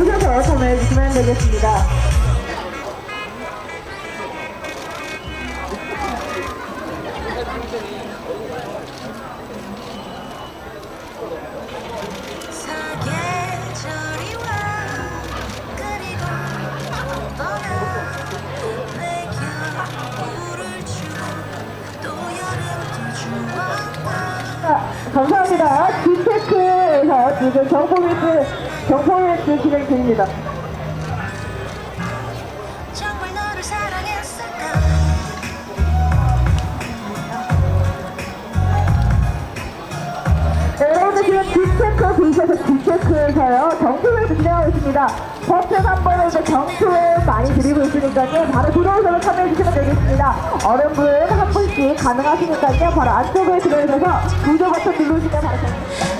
오셔서 참여해 주시면 되겠습니다. 감사합니다. 뒷체크에서 지금 정포멘트, 정포멘트 진행 중입니다. 정말 너를 사랑했을까 네, 여러분들 지금 뒷체크 보셔서 뒷체크에서요. 정표회도 진행하고 있습니다. 버튼 한 번에 이제 정표회 많이 드리고 있으니까요. 바로 들어오셔서 참여해 주시면 되겠습니다. 어른분 가능하시니까요. 바로 안쪽에 들어오셔서 구조 버튼 누르시면 바로 됩니다. 내